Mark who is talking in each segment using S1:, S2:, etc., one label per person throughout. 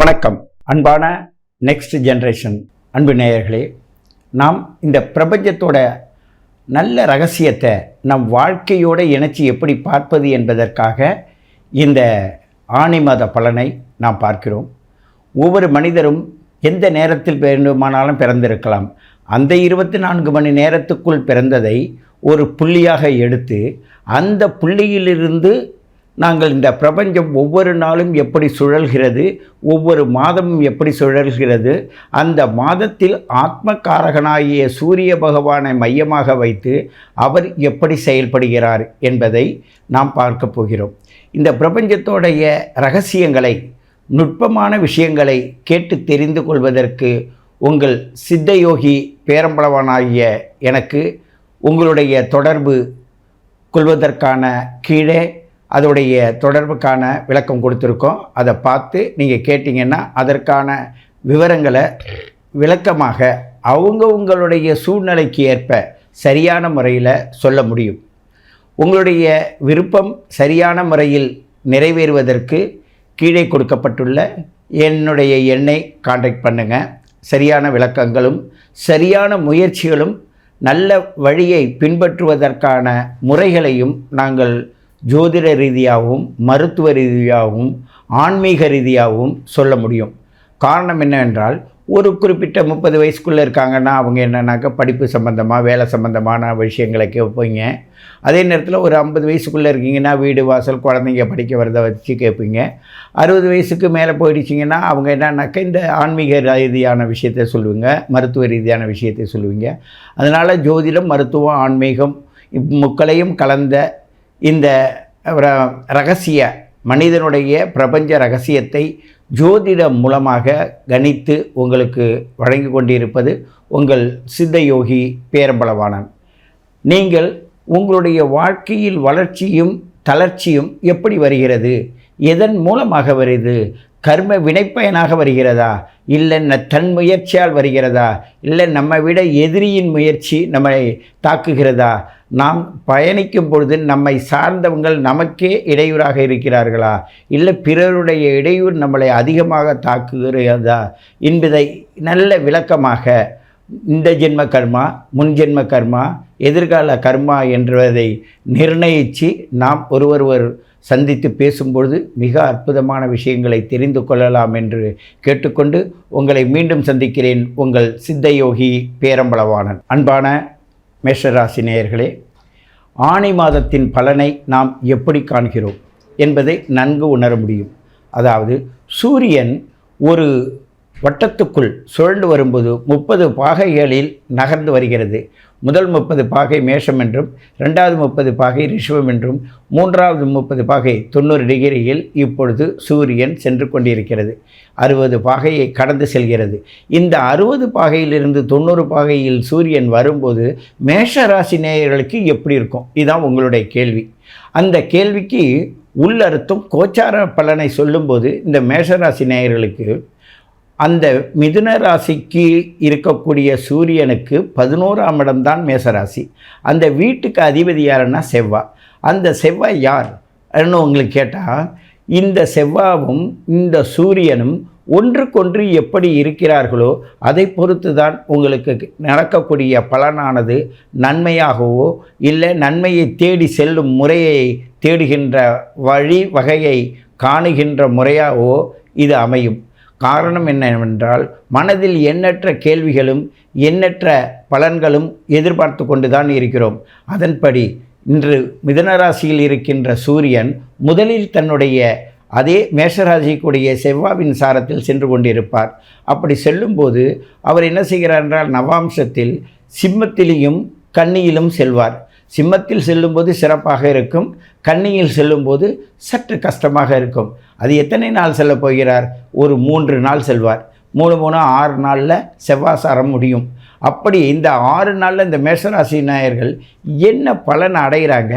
S1: வணக்கம். அன்பான next generation அன்பு நேயர்களே நாம் இந்த பிரபஞ்சத்தோட நல்ல ரகசியத்தை நம் வாழ்க்கையோடு இணைச்சி எப்படி பார்ப்பது என்பதற்காக இந்த ஆணி மாத பலனை நாம் பார்க்கிறோம். ஒவ்வொரு மனிதரும் எந்த நேரத்தில் வேண்டுமானாலும் பிறந்திருக்கலாம். அந்த இருபத்தி நான்கு மணி நேரத்துக்குள் பிறந்ததை ஒரு புள்ளியாக எடுத்து அந்த புள்ளியிலிருந்து நாங்கள் இந்த பிரபஞ்சம் ஒவ்வொரு நாளும் எப்படி சுழல்கிறது ஒவ்வொரு மாதமும் எப்படி சுழல்கிறது அந்த மாதத்தில் ஆத்மகாரகனாகிய சூரிய பகவானை மையமாக வைத்து அவர் எப்படி செயல்படுகிறார் என்பதை நாம் பார்க்க போகிறோம். இந்த பிரபஞ்சத்தோடைய ரகசியங்களை நுட்பமான விஷயங்களை கேட்டு தெரிந்து கொள்வதற்கு உங்கள் சித்தயோகி பேரம்பளவனாகிய எனக்கு உங்களுடைய தொடர்பு கொள்வதற்கான கீழே அதோடைய தொடர்புக்கான விளக்கம் கொடுத்துருக்கோம். அதை பார்த்து நீங்கள் கேட்டிங்கன்னா அதற்கான விவரங்களை விளக்கமாக அவங்க உங்களுடைய சூழ்நிலைக்கு ஏற்ப சரியான முறையில் சொல்ல முடியும். உங்களுடைய விருப்பம் சரியான முறையில் நிறைவேறுவதற்கு கீழே கொடுக்கப்பட்டுள்ள என்னுடைய எண்ணை காண்டாக்ட் பண்ணுங்கள் சரியான விளக்கங்களும் சரியான முயற்சிகளும் நல்ல வழியை பின்பற்றுவதற்கான முறைகளையும் நாங்கள் ஜோதிட ரீதியாகவும் மருத்துவ ரீதியாகவும் ஆன்மீக ரீதியாகவும் சொல்ல முடியும். காரணம் என்னவென்றால் ஒரு குறிப்பிட்ட முப்பது வயசுக்குள்ளே இருக்காங்கன்னா அவங்க என்னன்னாக்கா படிப்பு சம்மந்தமாக வேலை சம்மந்தமான விஷயங்களை கேட்பீங்க. அதே நேரத்தில் ஒரு ஐம்பது வயசுக்குள்ளே இருக்கீங்கன்னா வீடு வாசல் குழந்தைங்க படிக்க வரதை வச்சு கேட்பீங்க. அறுபது வயசுக்கு மேலே போயிடுச்சிங்கன்னா அவங்க என்னன்னாக்கா இந்த ஆன்மீக ரீதியான விஷயத்தை சொல்லுவீங்க மருத்துவ ரீதியான விஷயத்தை சொல்லுவீங்க. அதனால் ஜோதிடம் மருத்துவம் ஆன்மீகம் முக்களையும் கலந்த இந்த ர- ரகசிய மனிதனுடைய பிரபஞ்ச ரகசியத்தை ஜோதிடம் மூலமாக கணித்து உங்களுக்கு வழங்கி கொண்டிருப்பது உங்கள் சித்தயோகி பேரம்பளவானன் நீங்கள் உங்களுடைய வாழ்க்கையில் வளர்ச்சியும் தளர்ச்சியும் எப்படி வருகிறது? எதன் மூலமாக வருது? கர்ம வினைப்பயனாக வருகிறதா? இல்லை ந- தன் முயற்சியால் வருகிறதா? இல்லை நம்மை விட எதிரியின் முயற்சி நம்மை தாக்குகிறதா? நாம் பயணிக்கும் பொழுது நம்மை சார்ந்தவங்கள் நமக்கே இடையூறாக இருக்கிறார்களா? இல்லை பிறருடைய இடையூறு நம்மளை அதிகமாக தாக்குகிறதா? என்பதை நல்ல விளக்கமாக இந்த ஜென்ம கர்மா முன் ஜென்ம கர்மா எதிர்கால கர்மா என்பதை நிர்ணயித்து நாம் ஒருவர் சந்தித்து பேசும்பொழுது மிக அற்புதமான விஷயங்களை தெரிந்து கொள்ளலாம் என்று கேட்டுக்கொண்டு உங்களை மீண்டும் சந்திக்கிறேன் உங்கள் சித்தயோகி பேரம்பளவாணன் அன்பான மேஷராசி நேயர்களே ஆணி மாதத்தின் பலனை நாம் எப்படி காண்கிறோம் என்பதை நன்கு உணர முடியும். அதாவது சூரியன் ஒரு வட்டத்துக்குள் சுழண்டு வரும்போது முப்பது பாகைகளில் நகர்ந்து வருகிறது. முதல் முப்பது பாகை மேஷம் என்றும் ரெண்டாவது முப்பது பாகை ரிஷபம் என்றும் மூன்றாவது முப்பது பாகை தொண்ணூறு டிகிரியில் இப்பொழுது சூரியன் சென்று கொண்டிருக்கிறது. அறுபது பாகையை கடந்து செல்கிறது. இந்த அறுபது பாகையிலிருந்து தொண்ணூறு பாகையில் சூரியன் வரும்போது மேஷ ராசி நேயர்களுக்கு எப்படி இருக்கும்? இதுதான் உங்களுடைய கேள்வி. அந்த கேள்விக்கு உள்ளர்த்தம் கோச்சார பலனை சொல்லும்போது இந்த மேஷராசி நேயர்களுக்கு அந்த மிதுன ராசிக்கு இருக்கக்கூடிய சூரியனுக்கு பதினோராம் இடம்தான் மேசராசி. அந்த வீட்டுக்கு அதிபதி யாருன்னா செவ்வாய் அந்த செவ்வாய் யார் அப்படின்னு உங்களுக்கு கேட்டால் இந்த செவ்வாவும் இந்த சூரியனும் ஒன்றுக்கொன்று எப்படி இருக்கிறார்களோ அதை பொறுத்து தான் உங்களுக்கு நடக்கக்கூடிய பலனானது நன்மையாகவோ இல்லை நன்மையை தேடி செல்லும் முறையை தேடுகின்ற வழி வகையை காணுகின்ற முறையாகவோ இது அமையும். காரணம் என்னவென்றால் மனதில் எண்ணற்ற கேள்விகளும் எண்ணற்ற பலன்களும் எதிர்பார்த்து கொண்டு தான் இருக்கிறோம். அதன்படி இன்று மிதனராசியில் இருக்கின்ற சூரியன் முதலில் தன்னுடைய அதே மேஷராசிக்குடைய செவ்வாவின் சாரத்தில் சென்று கொண்டிருப்பார். அப்படி செல்லும்போது அவர் என்ன செய்கிறார் என்றால் நவாம்சத்தில் சிம்மத்திலையும் கன்னியிலும் செல்வார். சிம்மத்தில் செல்லும்போது சிறப்பாக இருக்கும் கன்னியில் செல்லும்போது சற்று கஷ்டமாக இருக்கும். அது எத்தனை நாள் செல்ல போகிறார்? ஒரு மூன்று நாள் செல்வார். மூணு மூணு ஆறு நாளில் செவ்வாசாரம் முடியும். அப்படி இந்த ஆறு நாளில் இந்த மேஷராசி நாயர்கள் என்ன பலன் அடைகிறாங்க?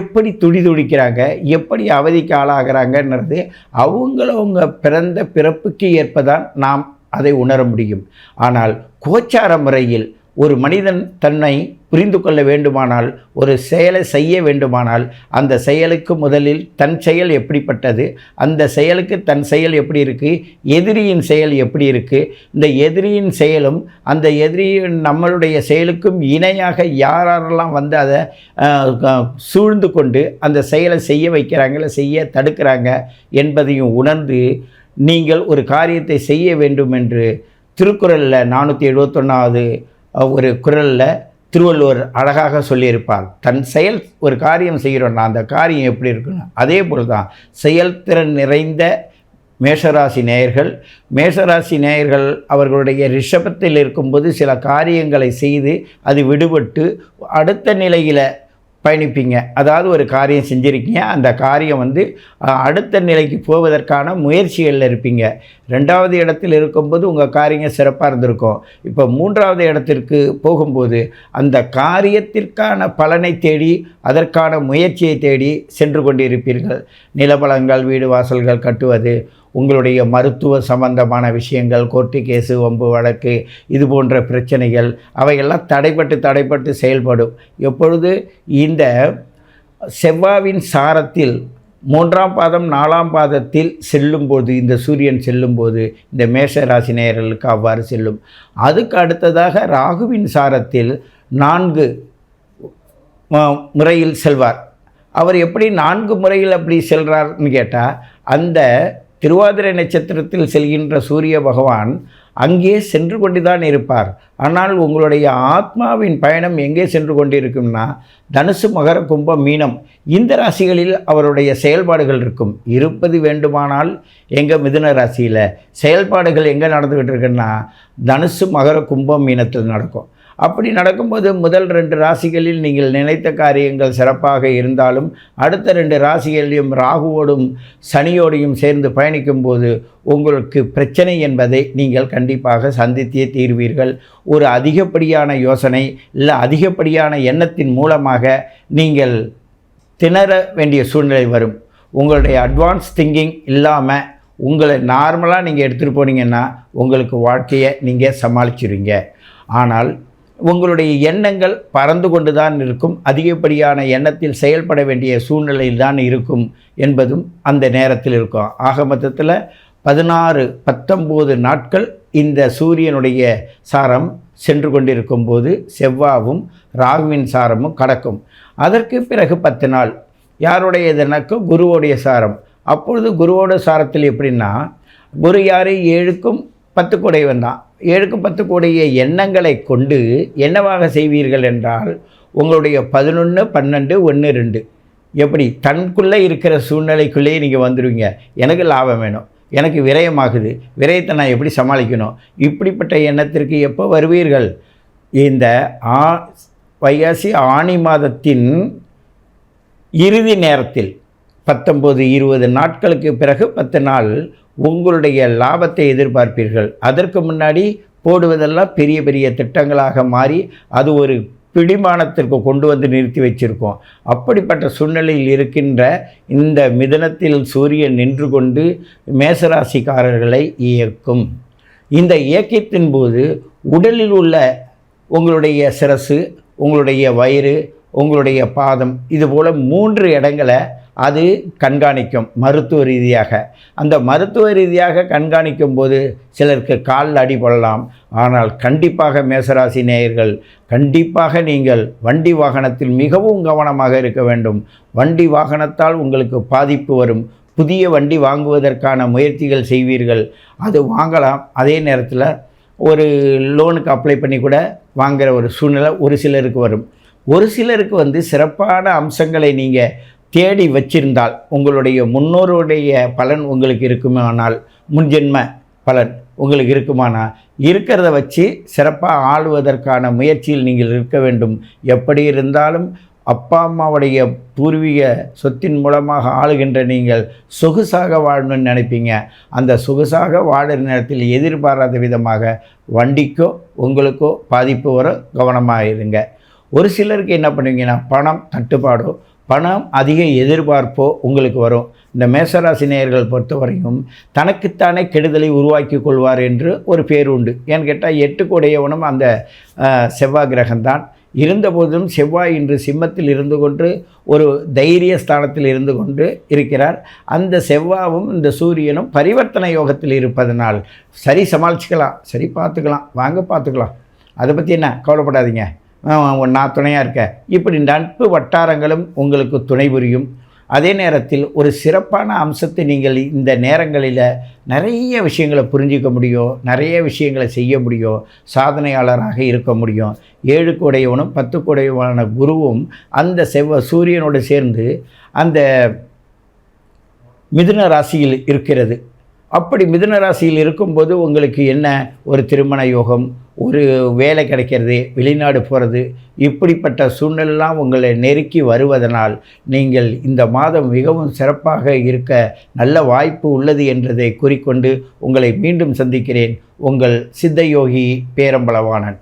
S1: எப்படி துடி துடிக்கிறாங்க? எப்படி அவதிக்கு ஆளாகிறாங்கன்றது அவங்களவங்க பிறந்த பிறப்புக்கு ஏற்பதான் நாம் அதை உணர முடியும். ஆனால் கோச்சார முறையில் ஒரு மனிதன் தன்னை புரிந்து கொள்ள வேண்டுமானால் ஒரு செயலை செய்ய வேண்டுமானால் அந்த செயலுக்கு முதலில் தன் செயல் எப்படிப்பட்டது அந்த செயலுக்கு தன் செயல் எப்படி இருக்குது எதிரியின் செயல் எப்படி இருக்குது இந்த எதிரியின் செயலும் அந்த எதிரியின் நம்மளுடைய செயலுக்கும் இணையாக யாரெல்லாம் வந்து அதை க- சூழ்ந்து கொண்டு அந்த செயலை செய்ய வைக்கிறாங்கள செய்ய தடுக்கிறாங்க என்பதையும் உணர்ந்து நீங்கள் ஒரு காரியத்தை செய்ய வேண்டும் என்று திருக்குறளில் நானூற்றி எழுபத்தொன்னாவது ஒரு குறளில் திருவள்ளுவர் அழகாக சொல்லியிருப்பார். தன் செயல் ஒரு காரியம் செய்கிறோன்னா அந்த காரியம் எப்படி இருக்குன்னு அதே போல் தான் செயல்திறன் நிறைந்த மேஷராசி நேயர்கள் மேஷராசி நேயர்கள் அவர்களுடைய ரிஷபத்தில் இருக்கும்போது சில காரியங்களை செய்து அது விடுபட்டு அடுத்த நிலையில் பயணிப்பீங்க. அதாவது ஒரு காரியம் செஞ்சுருக்கீங்க. அந்த காரியம் வந்து அடுத்த நிலைக்கு போவதற்கான முயற்சிகளில் இருப்பீங்க. ரெண்டாவது இடத்தில் இருக்கும்போது உங்கள் காரியம் சிறப்பாக இருந்திருக்கும். இப்போ மூன்றாவது இடத்திற்கு போகும்போது அந்த காரியத்திற்கான பலனை தேடி அதற்கான முயற்சியை தேடி சென்று கொண்டிருப்பீர்கள். நிலபலங்கள் வீடு வாசல்கள் கட்டுவது உங்களுடைய மருத்துவ சம்பந்தமான விஷயங்கள் கோர்ட்டு கேஸு வம்பு வழக்கு இது போன்ற பிரச்சனைகள் அவையெல்லாம் தடைப்பட்டு தடைப்பட்டு செயல்படும். எப்பொழுது இந்த செவ்வாவின் சாரத்தில் மூன்றாம் பாதம் நாலாம் பாதத்தில் செல்லும்போது இந்த சூரியன் செல்லும்போது இந்த மேஷ ராசி நேயர்களுக்கு அவ்வாறு செல்லும். அதுக்கு அடுத்ததாக ராகுவின் சாரத்தில் நான்கு முறையில் செல்வார். அவர் எப்படி நான்கு முறையில் அப்படி செல்கிறார்னு கேட்டால் அந்த திருவாதிரை நட்சத்திரத்தில் செல்கின்ற சூரிய பகவான் அங்கே சென்று கொண்டுதான் இருப்பார். ஆனால் உங்களுடைய ஆத்மாவின் பயணம் எங்கே சென்று கொண்டிருக்கும்னா தனுசு மகர கும்பம் மீனம் இந்த ராசிகளில் அவருடைய செயல்பாடுகள் இருக்கும். இருப்பது வேண்டுமானால் எங்கள் மிதுன ராசியில் செயல்பாடுகள் எங்கே நடந்துக்கிட்டு இருக்குன்னா தனுசு மகர கும்பம் மீனத்தில் நடக்கும். அப்படி நடக்கும்போது முதல் ரெண்டு ராசிகளில் நீங்கள் நினைத்த காரியங்கள் சிறப்பாக இருந்தாலும் அடுத்த ரெண்டு ராசிகளையும் ராகுவோடும் சனியோடையும் சேர்ந்து பயணிக்கும்போது உங்களுக்கு பிரச்சனை என்பதை நீங்கள் கண்டிப்பாக சந்தித்தே தீர்வீர்கள். ஒரு அதிகப்படியான யோசனை இல்லை அதிகப்படியான எண்ணத்தின் மூலமாக நீங்கள் திணற வேண்டிய சூழ்நிலை வரும். உங்களுடைய அட்வான்ஸ் திங்கிங் இல்லாமல் உங்களை நார்மலாக நீங்கள் எடுத்துகிட்டு போனீங்கன்னா உங்களுக்கு வாழ்க்கையை நீங்கள் சமாளிச்சிருவீங்க. ஆனால் உங்களுடைய எண்ணங்கள் பறந்து கொண்டு தான் இருக்கும். அதிகப்படியான எண்ணத்தில் செயல்பட வேண்டிய சூழ்நிலையில் தான் இருக்கும் என்பதும் அந்த நேரத்தில் இருக்கும். ஆக மொத்தத்தில் பதினாறு பத்தொம்போது நாட்கள் இந்த சூரியனுடைய சாரம் சென்று கொண்டிருக்கும் போது செவ்வாவும் ராகுவின் சாரமும் கடக்கும். அதற்கு பிறகு பத்து நாள். யாருடையதுனாக்க? குருவோடைய சாரம். அப்பொழுது குருவோட சாரத்தில் எப்படின்னா குரு யாரை ஏழுக்கும் பத்து கூடையவன் தான். ஏழுக்கும் பத்து கூடைய எண்ணங்களை கொண்டு என்னவாக செய்வீர்கள் என்றால் உங்களுடைய பதினொன்று பன்னெண்டு ஒன்று ரெண்டு. எப்படி? தனக்குள்ளே இருக்கிற சூழ்நிலைக்குள்ளேயே நீங்கள் வந்துடுவீங்க எனக்கு லாபம் வேணும். எனக்கு விரயமாகுது. விரயத்தை நான் எப்படி சமாளிக்கணும்? இப்படிப்பட்ட எண்ணத்திற்கு எப்போ வருவீர்கள்? இந்த ஆ வைகாசி ஆணி மாதத்தின் இறுதி நேரத்தில் பத்தொம்போது இருபது நாட்களுக்கு பிறகு பத்து நாள் உங்களுடைய லாபத்தை எதிர்பார்ப்பீர்கள். அதற்கு முன்னாடி போடுவதெல்லாம் பெரிய பெரிய திட்டங்களாக மாறி அது ஒரு பிடிமானத்திற்கு கொண்டு வந்து நிறுத்தி வச்சிருக்கோம். அப்படிப்பட்ட சூழ்நிலையில் இருக்கின்ற இந்த மிதனத்தில் சூரியன் நின்று கொண்டு மேசராசிக்காரர்களை இயக்கும். இந்த இயக்கத்தின் போது உடலில் உள்ள உங்களுடைய சிரசு உங்களுடைய வயிறு உங்களுடைய பாதம் இதுபோல் மூன்று இடங்களை அது கண்காணிக்கும் மருத்துவ ரீதியாக. அந்த மருத்துவ ரீதியாக கண்காணிக்கும் போது சிலருக்கு காலில் அடிபடலாம் ஆனால் கண்டிப்பாக மேசராசி நேயர்கள் கண்டிப்பாக நீங்கள் வண்டி வாகனத்தில் மிகவும் கவனமாக இருக்க வேண்டும். வண்டி வாகனத்தால் உங்களுக்கு பாதிப்பு வரும். புதிய வண்டி வாங்குவதற்கான முயற்சிகள் செய்வீர்கள். அது வாங்கலாம். அதே நேரத்தில் ஒரு லோனுக்கு அப்ளை பண்ணி கூட வாங்குகிற ஒரு சூழ்நிலை ஒரு சிலருக்கு வரும். ஒரு சிலருக்கு வந்து சிறப்பான அம்சங்களை நீங்கள் தேடி வச்சிருந்தால் உங்களுடைய முன்னோருடைய பலன் உங்களுக்கு இருக்குமானால் முன்ஜென்ம பலன் உங்களுக்கு இருக்குமானா? இருக்கிறத வச்சு சிறப்பாக ஆளுவதற்கான முயற்சியில் நீங்கள் இருக்க வேண்டும். எப்படி இருந்தாலும் அப்பா அம்மாவுடைய பூர்வீக சொத்தின் மூலமாக ஆளுகின்ற நீங்கள் சொகுசாக வாழணும்னு நினைப்பீங்க. அந்த சொகுசாக வாழுற நேரத்தில் எதிர்பாராத விதமாக வண்டிக்கோ உங்களுக்கோ பாதிப்பு வர கவனமாக இருங்க. ஒரு சிலருக்கு என்ன பண்ணுவீங்கன்னா பணம் தட்டுப்பாடோ பணம் அதிக எதிர்பார்ப்போ உங்களுக்கு வரும். இந்த மேசராசி நேயர்கள் பொறுத்தவரையும் தனக்குத்தானே கெடுதலை உருவாக்கி கொள்வார் என்று ஒரு பேர் உண்டு. ஏன்னு கேட்டால் எட்டுக்குடையவனும் அந்த செவ்வாய் கிரகம்தான். இருந்தபோதும் செவ்வாய் இன்று சிம்மத்தில் இருந்து கொண்டு ஒரு தைரிய ஸ்தானத்தில் இருந்து கொண்டு இருக்கிறார். அந்த செவ்வாவும் இந்த சூரியனும் பரிவர்த்தனை யோகத்தில் இருப்பதனால் சரி சமாளிச்சுக்கலாம் சரி பார்த்துக்கலாம் வாங்க பார்த்துக்கலாம். அதை பற்றி என்ன கவலைப்படாதீங்க. நான் துணையாக இருக்கேன் இப்படி நட்பு வட்டாரங்களும் உங்களுக்கு துணை புரியும். அதே நேரத்தில் ஒரு சிறப்பான அம்சத்தை நீங்கள் இந்த நேரங்களில் நிறைய விஷயங்களை புரிஞ்சிக்க முடியும் நிறைய விஷயங்களை செய்ய முடியும் சாதனையாளராக இருக்க முடியும். ஏழு கூடையவனும் பத்து உடையவனான குருவும் அந்த செவ்வ சூரியனோடு சேர்ந்து அந்த மிதுன ராசியில் இருக்கிறது. அப்படி மிதுன ராசியில் இருக்கும்போது உங்களுக்கு என்ன ஒரு திருமண யோகம் ஒரு வேலை கிடைக்கிறது வெளிநாடு போகிறது இப்படிப்பட்ட சூழ்நிலாம் உங்களை நெருக்கி வருவதனால் நீங்கள் இந்த மாதம் மிகவும் சிறப்பாக இருக்க நல்ல வாய்ப்பு உள்ளது என்றதை கூறிக்கொண்டு உங்களை மீண்டும் சந்திக்கிறேன். உங்கள் சித்தயோகி பேரம்பளவாணன்